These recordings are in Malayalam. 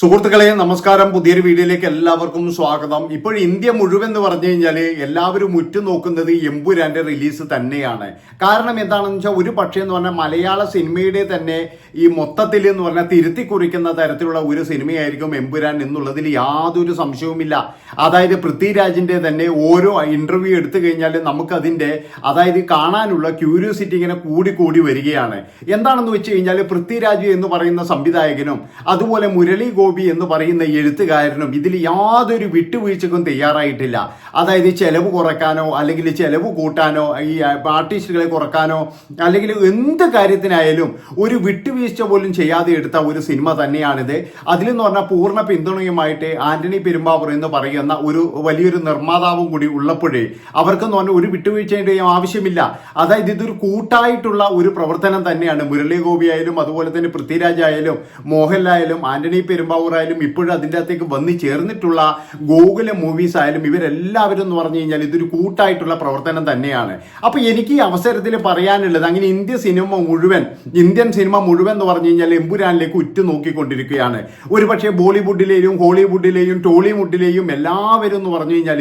സുഹൃത്തുക്കളെ നമസ്കാരം. പുതിയൊരു വീഡിയോയിലേക്ക് എല്ലാവർക്കും സ്വാഗതം. ഇപ്പോൾ ഇന്ത്യ മുഴുവൻ എന്ന് പറഞ്ഞു കഴിഞ്ഞാൽ എല്ലാവരും ഉറ്റുനോക്കുന്നത് എമ്പുരാന്റെ റിലീസ് തന്നെയാണ്. കാരണം എന്താണെന്ന് വെച്ചാൽ ഒരു പക്ഷേ എന്ന് പറഞ്ഞാൽ മലയാള സിനിമയുടെ തന്നെ ഈ മൊത്തത്തിൽ എന്ന് പറഞ്ഞാൽ തിരുത്തി കുറിക്കുന്ന തരത്തിലുള്ള ഒരു സിനിമയായിരിക്കും എമ്പുരാൻ എന്നുള്ളതിൽ യാതൊരു സംശയവുമില്ല. അതായത് പൃഥ്വിരാജിന്റെ തന്നെ ഓരോ ഇന്റർവ്യൂ എടുത്തു കഴിഞ്ഞാൽ നമുക്കതിന്റെ അതായത് കാണാനുള്ള ക്യൂരിയോസിറ്റി ഇങ്ങനെ കൂടി കൂടി വരികയാണ്. എന്താണെന്ന് വെച്ച് കഴിഞ്ഞാൽ പൃഥ്വിരാജ് എന്ന് പറയുന്ന സംവിധായകനും അതുപോലെ മുരളി എന്ന് പറയുന്ന എഴുത്തുകാരനും ഇതിൽ യാതൊരു വിട്ടുവീഴ്ചക്കും തയ്യാറായിട്ടില്ല. അതായത് ചെലവ് കുറക്കാനോ അല്ലെങ്കിൽ ചെലവ് കൂട്ടാനോ ഈ ആർട്ടിസ്റ്റുകളെ കുറക്കാനോ അല്ലെങ്കിൽ എന്ത് കാര്യത്തിനായാലും ഒരു വിട്ടുവീഴ്ച പോലും ചെയ്യാതെ എടുത്ത ഒരു സിനിമ തന്നെയാണിത്. അതിലെന്ന് പറഞ്ഞാൽ പൂർണ പിന്തുണയുമായിട്ട് ആന്റണി പെരുമ്പാവൂർ എന്ന് പറയുന്ന ഒരു വലിയൊരു നിർമ്മാതാവും കൂടി ഉള്ളപ്പോഴേ അവർക്കെന്ന് പറഞ്ഞാൽ ഒരു വിട്ടുവീഴ്ചയുടെയും ആവശ്യമില്ല. അതായത് ഇതൊരു കൂട്ടായിട്ടുള്ള ഒരു പ്രവർത്തനം തന്നെയാണ്. മുരളി ഗോപി ആയാലും അതുപോലെ തന്നെ പൃഥ്വിരാജ് ആയാലും മോഹൻലായാലും ആന്റണി പെരുമ്പാവൂർ ആയാലും ഇപ്പോഴും അതിന്റെ അകത്തേക്ക് വന്ന് ചേർന്നിട്ടുള്ള ഗോകുല മൂവീസ് ആയാലും ഇവരെല്ലാവരും എന്ന് പറഞ്ഞു കഴിഞ്ഞാൽ ഇതൊരു കൂട്ടായിട്ടുള്ള പ്രവർത്തനം തന്നെയാണ്. അപ്പോൾ എനിക്ക് ഈ അവസരത്തിൽ പറയാനുള്ളത് അങ്ങനെ ഇന്ത്യ സിനിമ മുഴുവൻ ഇന്ത്യൻ സിനിമ മുഴുവൻ എന്ന് പറഞ്ഞു കഴിഞ്ഞാൽ എമ്പുരാനിലേക്ക് ഉറ്റു നോക്കിക്കൊണ്ടിരിക്കുകയാണ്. ഒരുപക്ഷെ ബോളിവുഡിലെയും ഹോളിവുഡിലെയും ടോളിവുഡിലെയും എല്ലാവരും എന്ന് പറഞ്ഞു കഴിഞ്ഞാൽ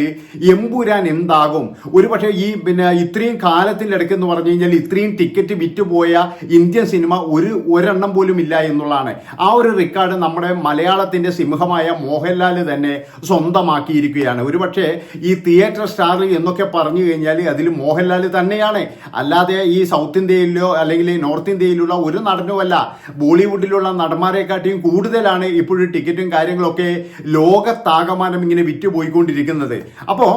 എമ്പുരാൻ എന്താകും? ഒരുപക്ഷെ ഈ പിന്നെ ഇത്രയും കാലത്തിനിടയ്ക്ക് എന്ന് പറഞ്ഞു കഴിഞ്ഞാൽ ഇത്രയും ടിക്കറ്റ് വിറ്റുപോയ ഇന്ത്യൻ സിനിമ ഒരു ഒരെണ്ണം പോലും ഇല്ല എന്നുള്ളതാണ്. ആ ഒരു റെക്കോർഡ് നമ്മുടെ മലയാളത്തിന്റെ സിംഹമായ മോഹൻലാൽ തന്നെ സ്വന്തമാക്കിയിരിക്കുകയാണ്. ഒരുപക്ഷെ ഈ തിയേറ്റർ സ്റ്റാർ എന്നൊക്കെ പറഞ്ഞു കഴിഞ്ഞാൽ അതിൽ മോഹൻലാൽ തന്നെയാണ്. അല്ലാതെ ഈ സൗത്ത് ഇന്ത്യയിലോ അല്ലെങ്കിൽ നോർത്ത് ഇന്ത്യയിലുള്ള ഒരു നടനുമല്ല. ബോളിവുഡിലുള്ള നടന്മാരെക്കാട്ടിയും കൂടുതലാണ് ഇപ്പോഴും ടിക്കറ്റും കാര്യങ്ങളൊക്കെ ലോകത്താകമാനം ഇങ്ങനെ വിറ്റുപോയിക്കൊണ്ടിരിക്കുന്നത്. അപ്പോൾ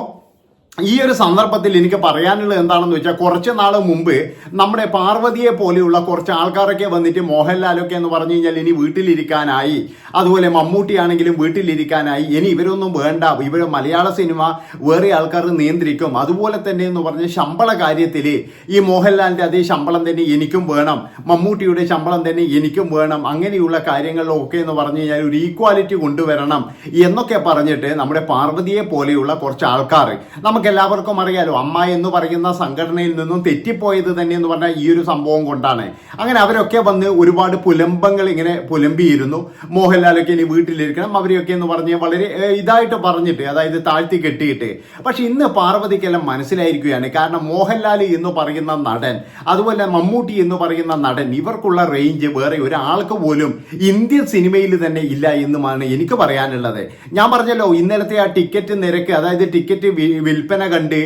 ഈ ഒരു സന്ദർഭത്തിൽ എനിക്ക് പറയാനുള്ളത് എന്താണെന്ന് വെച്ചാൽ കുറച്ച് നാൾ മുമ്പ് നമ്മുടെ പാർവതിയെ പോലെയുള്ള കുറച്ച് ആൾക്കാരൊക്കെ വന്നിട്ട് മോഹൻലാലൊക്കെ എന്ന് പറഞ്ഞു കഴിഞ്ഞാൽ ഇനി വീട്ടിലിരിക്കാനായി. അതുപോലെ മമ്മൂട്ടി ആണെങ്കിലും വീട്ടിലിരിക്കാനായി. ഇനി ഇവരൊന്നും വേണ്ട. ഇവർ മലയാള സിനിമ വേറെ ആൾക്കാർ നിയന്ത്രിക്കും. അതുപോലെ തന്നെ എന്ന് പറഞ്ഞ ശമ്പള കാര്യത്തിൽ ഈ മോഹൻലാലിന്റെ അതേ ശമ്പളം തന്നെ എനിക്കും വേണം. മമ്മൂട്ടിയുടെ ശമ്പളം തന്നെ എനിക്കും വേണം. അങ്ങനെയുള്ള കാര്യങ്ങളിലൊക്കെ എന്ന് പറഞ്ഞു കഴിഞ്ഞാൽ ഒരു ഈക്വാലിറ്റി കൊണ്ടുവരണം എന്നൊക്കെ പറഞ്ഞിട്ട് നമ്മുടെ പാർവതിയെ പോലെയുള്ള കുറച്ച് ആൾക്കാർ. നമുക്ക് എല്ലാവർക്കും അറിയാലോ അമ്മ എന്ന് പറയുന്ന സംഘടനയിൽ നിന്നും തെറ്റിപ്പോയത് തന്നെ എന്ന് പറഞ്ഞാൽ ഈ ഒരു സംഭവം കൊണ്ടാണ്. അങ്ങനെ അവരൊക്കെ വന്ന് ഒരുപാട് പുലമ്പങ്ങൾ ഇങ്ങനെ പുലമ്പിയിരുന്നു. മോഹൻലാലൊക്കെ ഇനി വീട്ടിലിരിക്കണം അവരെയൊക്കെ എന്ന് പറഞ്ഞ് വളരെ ഇതായിട്ട് പറഞ്ഞിട്ട് അതായത് താഴ്ത്തി കെട്ടിയിട്ട്. പക്ഷെ ഇന്ന് പാർവതിക്കെല്ലാം മനസ്സിലായിരിക്കുകയാണ്. കാരണം മോഹൻലാൽ എന്ന് പറയുന്ന നടൻ അതുപോലെ മമ്മൂട്ടി എന്ന് പറയുന്ന നടൻ ഇവർക്കുള്ള റേഞ്ച് വേറെ ഒരാൾക്ക് പോലും ഇന്ത്യൻ സിനിമയിൽ തന്നെ ഇല്ല എന്നുമാണ് എനിക്ക് പറയാനുള്ളത്. ഞാൻ പറഞ്ഞല്ലോ ഇന്നലത്തെ ആ ടിക്കറ്റ് നിരക്ക് അതായത് ടിക്കറ്റ് വി- വിൽപ്പന കണ്ട്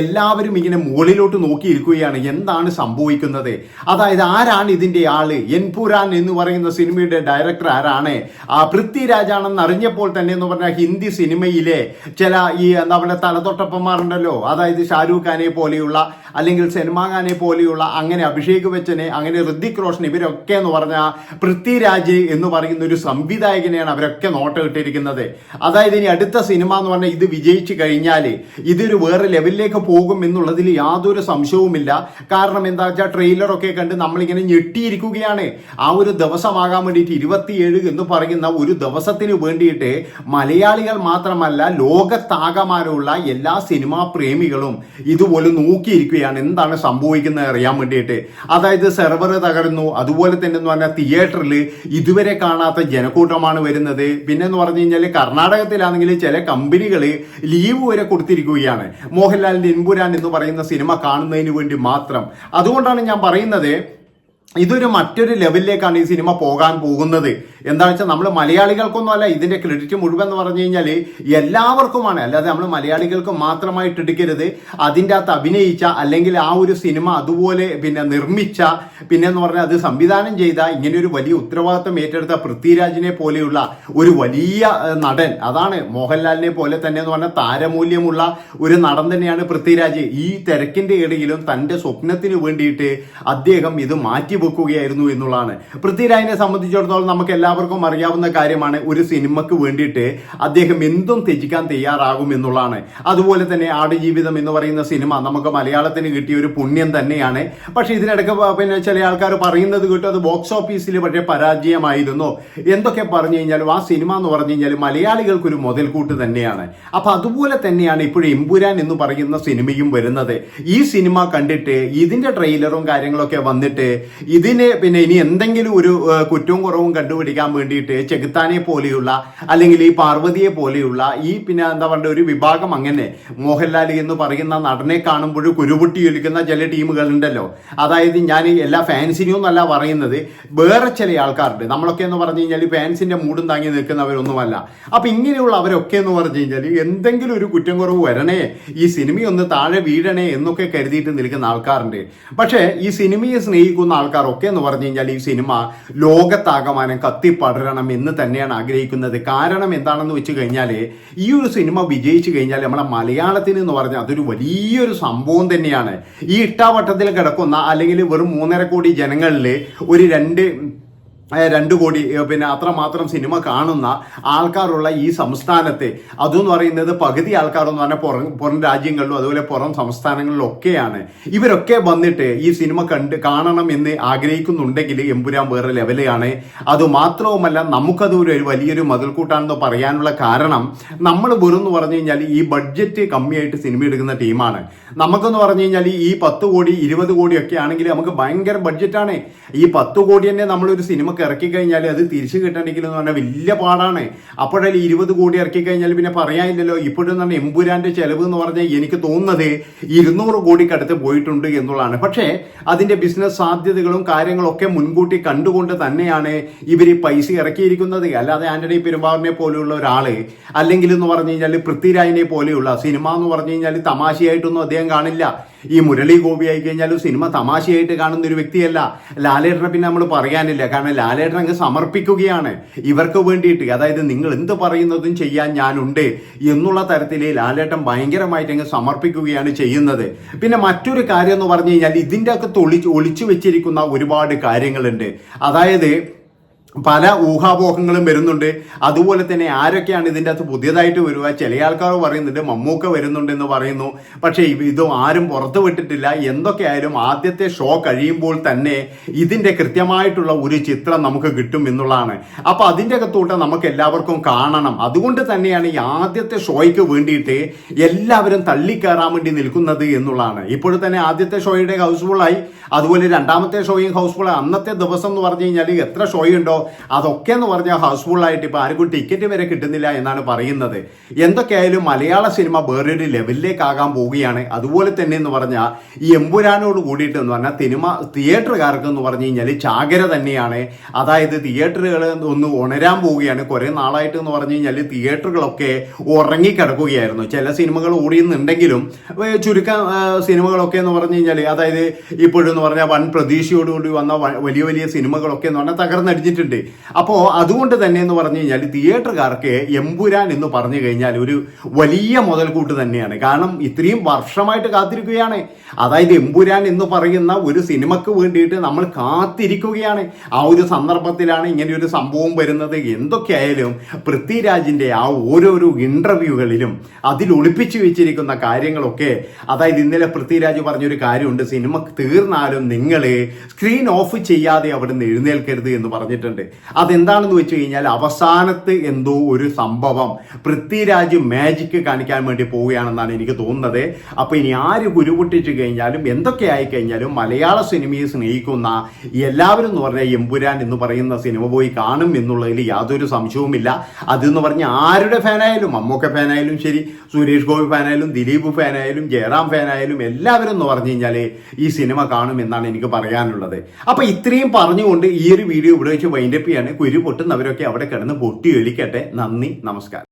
എല്ലാവരും ഇങ്ങനെ മുകളിലോട്ട് നോക്കിയിരിക്കുകയാണ്. എന്താണ് സംഭവിക്കുന്നത്? അതായത് ആരാണ് ഇതിന്റെ ആൾ? എൻപുരാൻ എന്ന് പറയുന്ന സിനിമയുടെ ഡയറക്ടർ ആരാണ്? ആ പൃഥ്വിരാജാണെന്ന് അറിഞ്ഞപ്പോൾ തന്നെ എന്ന് പറഞ്ഞാൽ ഹിന്ദി സിനിമയിലെ ചില ഈ എന്താ പറയുക തലതൊട്ടപ്പന്മാരുണ്ടല്ലോ. അതായത് ഷാരൂഖ് ഖാനെ പോലെയുള്ള അല്ലെങ്കിൽ സൽമാൻ ഖാനെ പോലെയുള്ള അങ്ങനെ അഭിഷേക് ബച്ചനെ അങ്ങനെ ഋതിക് റോഷൻ ഇവരൊക്കെ എന്ന് പറഞ്ഞാൽ പൃഥ്വിരാജ് എന്ന് പറയുന്ന ഒരു സംവിധായകനെയാണ് അവരൊക്കെ നോട്ടം ഇട്ടിരിക്കുന്നത്. അതായത് ഇനി അടുത്ത സിനിമ എന്ന് പറഞ്ഞാൽ ഇത് വിജയിച്ചു കഴിഞ്ഞാൽ ഇതൊരു വേറെ ലെവലിലേക്ക് പോകും എന്നുള്ളതിൽ യാതൊരു സംശയവുമില്ല. കാരണം എന്താ വെച്ചാൽ ട്രെയിലറൊക്കെ കണ്ട് നമ്മളിങ്ങനെ ഞെട്ടിയിരിക്കുകയാണ്. ആ ഒരു ദിവസമാകാൻ വേണ്ടിയിട്ട് ഇരുപത്തിയേഴ് എന്ന് പറയുന്ന ഒരു ദിവസത്തിന് വേണ്ടിയിട്ട് മലയാളികൾ മാത്രമല്ല ലോകത്താകമാനമുള്ള എല്ലാ സിനിമാ പ്രേമികളും ഇതുപോലെ നോക്കിയിരിക്കുകയാണ്. എന്താണ് സംഭവിക്കുന്നത് അറിയാൻ വേണ്ടിയിട്ട്. അതായത് സെർവർ തകർന്നു. അതുപോലെ തന്നെ എന്ന് പറഞ്ഞാൽ തിയേറ്ററിൽ ഇതുവരെ കാണാത്ത ജനക്കൂട്ടമാണ് വരുന്നത്. പിന്നെ എന്ന് പറഞ്ഞു കഴിഞ്ഞാൽ കർണാടകത്തിലാണെങ്കിൽ ചില കമ്പനികൾ ലീവ് വരെ കൊടുത്തിരിക്കുകയാണ്. മോഹൻലാലിന്റെ ഇൻപുരാൻ എന്ന് പറയുന്ന സിനിമ കാണുന്നതിന് വേണ്ടി മാത്രം. അതുകൊണ്ടാണ് ഞാൻ പറയുന്നത് ഇതൊരു മറ്റൊരു ലെവലിലേക്കാണ് ഈ സിനിമ പോകാൻ പോകുന്നത്. എന്താണെന്ന് വെച്ചാൽ നമ്മൾ മലയാളികൾക്കൊന്നും അല്ല ഇതിന്റെ ക്രെഡിറ്റ് മുഴുവൻ എന്ന് പറഞ്ഞു കഴിഞ്ഞാൽ എല്ലാവർക്കുമാണ്. അല്ലാതെ നമ്മൾ മലയാളികൾക്ക് മാത്രമായിട്ട് എടുക്കരുത്. അതിന്റെ അകത്ത് അഭിനയിച്ച അല്ലെങ്കിൽ ആ ഒരു സിനിമ അതുപോലെ പിന്നെ നിർമ്മിച്ച പിന്നെ എന്ന് പറഞ്ഞാൽ അത് സംവിധാനം ചെയ്ത ഇങ്ങനെ ഒരു വലിയ ഉത്തരവാദിത്വം ഏറ്റെടുത്ത പൃഥ്വിരാജിനെ പോലെയുള്ള ഒരു വലിയ നടൻ. അതാണ് മോഹൻലാലിനെ പോലെ തന്നെ എന്ന് പറഞ്ഞാൽ താരമൂല്യമുള്ള ഒരു നടൻ തന്നെയാണ് പൃഥ്വിരാജ്. ഈ തിരക്കിന്റെ ഇടയിലും തന്റെ സ്വപ്നത്തിന് വേണ്ടിയിട്ട് അദ്ദേഹം ഇത് മാറ്റിവെക്കുകയായിരുന്നു എന്നുള്ളതാണ്. പൃഥ്വിരാജിനെ സംബന്ധിച്ചിടത്തോളം നമുക്ക് എല്ലാവർക്കും അറിയാവുന്ന കാര്യമാണ് ഒരു സിനിമക്ക് വേണ്ടിയിട്ട് അദ്ദേഹം എന്തും ത്യജിക്കാൻ തയ്യാറാകും എന്നുള്ളതാണ്. അതുപോലെ തന്നെ ആടുജീവിതം എന്ന് പറയുന്ന സിനിമ നമുക്ക് മലയാളത്തിന് കിട്ടിയ ഒരു പുണ്യം തന്നെയാണ്. പക്ഷെ ഇതിനിടയ്ക്ക് പിന്നെ ചില ആൾക്കാർ പറയുന്നത് കേട്ടു അത് ബോക്സ് ഓഫീസിൽ പക്ഷേ പരാജയമായിരുന്നു. എന്തൊക്കെ പറഞ്ഞു കഴിഞ്ഞാലും ആ സിനിമ എന്ന് പറഞ്ഞു കഴിഞ്ഞാൽ മലയാളികൾക്കൊരു മുതൽക്കൂട്ട് തന്നെയാണ്. അപ്പൊ അതുപോലെ തന്നെയാണ് ഇപ്പോഴും എമ്പുരാൻ എന്ന് പറയുന്ന സിനിമയും വരുന്നത്. ഈ സിനിമ കണ്ടിട്ട് ഇതിന്റെ ട്രെയിലറും കാര്യങ്ങളൊക്കെ വന്നിട്ട് ഇതിന് പിന്നെ ഇനി എന്തെങ്കിലും ഒരു കുറ്റവും കുറവും കണ്ടുപിടിക്കാൻ വേണ്ടിയിട്ട് ചെകുത്താനെ പോലെയുള്ള അല്ലെങ്കിൽ ഈ പാർവതിയെ പോലെയുള്ള ഈ പിന്നെ എന്താ പറയുക ഒരു വിഭാഗം അങ്ങനെ മോഹൻലാൽ എന്ന് പറയുന്ന നടനെ കാണുമ്പോൾ കുരുപൊട്ടി ഒലിക്കുന്ന ചില ടീമുകളുണ്ടല്ലോ. അതായത് ഞാൻ എല്ലാ ഫാൻസിനെയും എന്നല്ല പറയുന്നത് വേറെ ചില ആൾക്കാരുണ്ട്. നമ്മളൊക്കെ എന്ന് പറഞ്ഞു കഴിഞ്ഞാൽ ഫാൻസിന്റെ മൂടും താങ്ങി നിൽക്കുന്നവരൊന്നുമല്ല. അപ്പൊ ഇങ്ങനെയുള്ള അവരൊക്കെ എന്ന് പറഞ്ഞു കഴിഞ്ഞാൽ എന്തെങ്കിലും ഒരു കുറ്റം കുറവ് വരണേ ഈ സിനിമയൊന്ന് താഴെ വീഴണേ എന്നൊക്കെ കരുതിയിട്ട് നിൽക്കുന്ന ആൾക്കാരുണ്ട്. പക്ഷേ ഈ സിനിമയെ സ്നേഹിക്കുന്ന ആൾക്കാരൊക്കെ എന്ന് പറഞ്ഞു കഴിഞ്ഞാൽ ഈ സിനിമ ലോകത്താകമാനം കത്തിപ്പടരണം എന്ന് തന്നെയാണ് ആഗ്രഹിക്കുന്നത്. കാരണം എന്താണെന്ന് വെച്ച് കഴിഞ്ഞാൽ ഈ ഒരു സിനിമ വിജയിച്ചു കഴിഞ്ഞാൽ നമ്മളെ മലയാളത്തിന് എന്ന് പറഞ്ഞാൽ അതൊരു വലിയൊരു സംഭവം തന്നെയാണ്. ഈ ഇട്ടാവട്ടത്തിൽ കിടക്കുന്ന അല്ലെങ്കിൽ വെറും മൂന്നര കോടി ജനങ്ങളിൽ ഒരു രണ്ട് രണ്ട് കോടി പിന്നെ അത്രമാത്രം സിനിമ കാണുന്ന ആൾക്കാരുള്ള ഈ സംസ്ഥാനത്തെ. അതെന്ന് പറയുന്നത് പകുതി ആൾക്കാരെന്ന് പറഞ്ഞാൽ പുറം പുറം രാജ്യങ്ങളിലും അതുപോലെ പുറം സംസ്ഥാനങ്ങളിലും ഒക്കെയാണ്. ഇവരൊക്കെ വന്നിട്ട് ഈ സിനിമ കണ്ട് കാണണം എന്ന് ആഗ്രഹിക്കുന്നുണ്ടെങ്കിൽ എമ്പുരാൻ വേറെ ലെവലാണ്. അതുമാത്രവുമല്ല നമുക്കത് ഒരു വലിയൊരു മതിൽക്കൂട്ടാണെന്ന് പറയാനുള്ള കാരണം നമ്മൾ വെറും പറഞ്ഞു കഴിഞ്ഞാൽ ഈ ബഡ്ജറ്റ് കമ്മിയായിട്ട് സിനിമ എടുക്കുന്ന ടീമാണ്. നമുക്കെന്ന് പറഞ്ഞു കഴിഞ്ഞാൽ ഈ പത്ത് കോടി ഇരുപത് കോടി ഒക്കെ ആണെങ്കിൽ നമുക്ക് ഭയങ്കര ബഡ്ജറ്റാണ്. ഈ പത്ത് കോടി തന്നെ നമ്മളൊരു ഇറക്കി കഴിഞ്ഞാൽ അത് തിരിച്ചു കിട്ടണമെങ്കിൽ എന്ന് പറഞ്ഞാൽ വലിയ പാടാണ്. അപ്പോഴല്ലേ ഇരുപത് കോടി ഇറക്കി കഴിഞ്ഞാൽ പിന്നെ പറയാനില്ലല്ലോ. ഇപ്പോഴും തന്നെ എമ്പുരാന്റെ ചെലവ് എന്ന് പറഞ്ഞാൽ എനിക്ക് തോന്നുന്നത് ഇരുന്നൂറ് കോടിക്കടുത്ത് പോയിട്ടുണ്ട് എന്നുള്ളതാണ്. പക്ഷേ അതിന്റെ ബിസിനസ് സാധ്യതകളും കാര്യങ്ങളൊക്കെ മുൻകൂട്ടി കണ്ടുകൊണ്ട് തന്നെയാണ് ഇവർ പൈസ ഇറക്കിയിരിക്കുന്നത്. അല്ലാതെ ആന്റണി പെരുമ്പാറിനെ പോലെയുള്ള ഒരാൾ അല്ലെങ്കിൽ എന്ന് പറഞ്ഞു കഴിഞ്ഞാൽ പൃഥ്വിരാജിനെ പോലെയുള്ള സിനിമ എന്ന് പറഞ്ഞു കഴിഞ്ഞാൽ തമാശയായിട്ടൊന്നും അദ്ദേഹം കാണില്ല. ഈ മുരളി ഗോപി ആയി കഴിഞ്ഞാലും സിനിമ തമാശയായിട്ട് കാണുന്ന ഒരു വ്യക്തിയല്ല. ലാലേട്ടനെ പിന്നെ നമ്മൾ പറയാനില്ല. കാരണം ലാലേട്ടൻ അങ്ങ് സമർപ്പിക്കുകയാണ്. ഇവർക്ക് വേണ്ടിയിട്ട്. അതായത് നിങ്ങൾ എന്ത് പറയുന്നതും ചെയ്യാൻ ഞാനുണ്ട് എന്നുള്ള തരത്തിൽ ലാലേട്ടൻ ഭയങ്കരമായിട്ട് അങ്ങ് സമർപ്പിക്കുകയാണ് ചെയ്യുന്നത്. പിന്നെ മറ്റൊരു കാര്യം എന്ന് പറഞ്ഞു കഴിഞ്ഞാൽ ഇതിന്റെ ഒക്കെ തൊളി ഒളിച്ചു വെച്ചിരിക്കുന്ന ഒരുപാട് കാര്യങ്ങളുണ്ട്. അതായത് പല ഊഹാപോഹങ്ങളും വരുന്നുണ്ട്. അതുപോലെ തന്നെ ആരൊക്കെയാണ് ഇതിന്റെ അകത്ത് പുതിയതായിട്ട് വരിക? ചില ആൾക്കാർ പറയുന്നുണ്ട് മമ്മൂക്ക വരുന്നുണ്ടെന്ന് പറയുന്നു. പക്ഷേ ഇത് ആരും പുറത്തു വിട്ടിട്ടില്ല. എന്തൊക്കെയായാലും ആദ്യത്തെ ഷോ കഴിയുമ്പോൾ തന്നെ ഇതിന്റെ കൃത്യമായിട്ടുള്ള ഒരു ചിത്രം നമുക്ക് കിട്ടും എന്നുള്ളതാണ്. അപ്പോൾ അതിന്റെ അകത്തൂട്ട് നമുക്ക് എല്ലാവർക്കും കാണണം. അതുകൊണ്ട് തന്നെയാണ് ഈ ആദ്യത്തെ ഷോയ്ക്ക് വേണ്ടിയിട്ട് എല്ലാവരും തള്ളിക്കയറാൻ വേണ്ടി നിൽക്കുന്നത് എന്നുള്ളതാണ്. ഇപ്പോൾ തന്നെ ആദ്യത്തെ ഷോയുടെ ഹൗസ്ഫുള്ളായി. അതുപോലെ രണ്ടാമത്തെ ഷോയും ഹൗസ്ഫുൾ അന്നത്തെ ദിവസം എന്ന് പറഞ്ഞു കഴിഞ്ഞാൽ എത്ര ഷോയുണ്ടോ? അതൊക്കെ എന്ന് പറഞ്ഞാൽ ഹൗസ്ഫുള്ളായിട്ട് ഇപ്പോൾ ആർക്കും ടിക്കറ്റ് വരെ കിട്ടുന്നില്ല എന്നാണ് പറയുന്നത്. എന്തൊക്കെയായാലും മലയാള സിനിമ വേറൊരു ലെവലിലേക്കാകാൻ പോവുകയാണ്. അതുപോലെ തന്നെ എന്ന് പറഞ്ഞാൽ ഈ എമ്പുരാനോട് കൂടിയിട്ട് എന്ന് പറഞ്ഞാൽ സിനിമ തിയേറ്ററുകാർക്ക് എന്ന് പറഞ്ഞു കഴിഞ്ഞാൽ ചാകര തന്നെയാണ്. അതായത് തിയേറ്ററുകൾ ഒന്ന് ഉണരാൻ പോവുകയാണ്. കുറേ നാളായിട്ട് എന്ന് പറഞ്ഞു കഴിഞ്ഞാൽ തിയേറ്ററുകളൊക്കെ ഉറങ്ങിക്കിടക്കുകയായിരുന്നു. ചില സിനിമകൾ ഓടിയുന്നുണ്ടെങ്കിലും ചുരുക്കം സിനിമകളൊക്കെ എന്ന് പറഞ്ഞു കഴിഞ്ഞാൽ അതായത് ഇപ്പോഴെന്ന് പറഞ്ഞാൽ വൻ പ്രതീക്ഷയോടുകൂടി വന്ന വലിയ വലിയ സിനിമകളൊക്കെ എന്ന് പറഞ്ഞാൽ തകർന്നടിഞ്ഞിട്ടുണ്ട്. അപ്പോൾ അതുകൊണ്ട് തന്നെ എന്ന് പറഞ്ഞു കഴിഞ്ഞാൽ തിയേറ്ററുകാർക്ക് എമ്പുരാൻ എന്ന് പറഞ്ഞു കഴിഞ്ഞാൽ ഒരു വലിയ മുതൽക്കൂട്ട് തന്നെയാണ്. കാരണം ഇത്രയും വർഷമായിട്ട് കാത്തിരിക്കുകയാണ്. അതായത് എമ്പുരാൻ എന്ന് പറയുന്ന ഒരു സിനിമക്ക് വേണ്ടിയിട്ട് നമ്മൾ കാത്തിരിക്കുകയാണ്. ആ ഒരു സന്ദർഭത്തിലാണ് ഇങ്ങനെ ഒരു സംഭവം വരുന്നത്. എന്തൊക്കെയായാലും പൃഥ്വിരാജിന്റെ ആ ഓരോരോ ഇന്റർവ്യൂകളിലും അതിൽ ഒളിപ്പിച്ചു വെച്ചിരിക്കുന്ന കാര്യങ്ങളൊക്കെ അതായത് ഇന്നലെ പൃഥ്വിരാജ് പറഞ്ഞൊരു കാര്യമുണ്ട്. സിനിമ തീർന്നാലും നിങ്ങൾ സ്ക്രീൻ ഓഫ് ചെയ്യാതെ അവിടെ നിന്ന് എഴുന്നേൽക്കരുത് എന്ന് പറഞ്ഞിട്ടുണ്ട്. അതെന്താണെന്ന് വെച്ച് കഴിഞ്ഞാൽ അവസാനത്ത് എന്തോ ഒരു സംഭവം പൃഥ്വിരാജ് മാജിക്ക് കാണിക്കാൻ വേണ്ടി പോവുകയാണെന്നാണ് എനിക്ക് തോന്നുന്നത്. അപ്പോൾ ഇനി ആര് കുരുപൊട്ടിച്ചു കഴിഞ്ഞാലും എന്തൊക്കെ ആയി കഴിഞ്ഞാലും മലയാള സിനിമയെ സ്നേഹിക്കുന്ന എല്ലാവരും എന്ന് പറഞ്ഞാൽ എമ്പുരാൻ എന്ന് പറയുന്ന സിനിമ പോയി കാണും എന്നുള്ളതിൽ യാതൊരു സംശയവുമില്ല. അതെന്ന് പറഞ്ഞാൽ ആരുടെ ഫാനായാലും മമ്മൂക്ക ഫാനായാലും ശരി സുരേഷ് ഗോപി ഫാനായാലും ദിലീപ് ഫാനായാലും ജയറാം ഫാനായാലും എല്ലാവരും എന്ന് പറഞ്ഞു കഴിഞ്ഞാൽ ഈ സിനിമ കാണും എന്നാണ് എനിക്ക് പറയാനുള്ളത്. അപ്പൊ ഇത്രയും പറഞ്ഞുകൊണ്ട് ഈ ഒരു വീഡിയോ ഇവിടെ വെച്ച് വൈൻഡപ്പ് ചെയ്യാണ് കുരു പൊട്ടുന്നവരൊക്കെ അവിടെ കിടന്ന് പൊട്ടി ഒലിക്കട്ടെ നന്ദി നമസ്കാരം.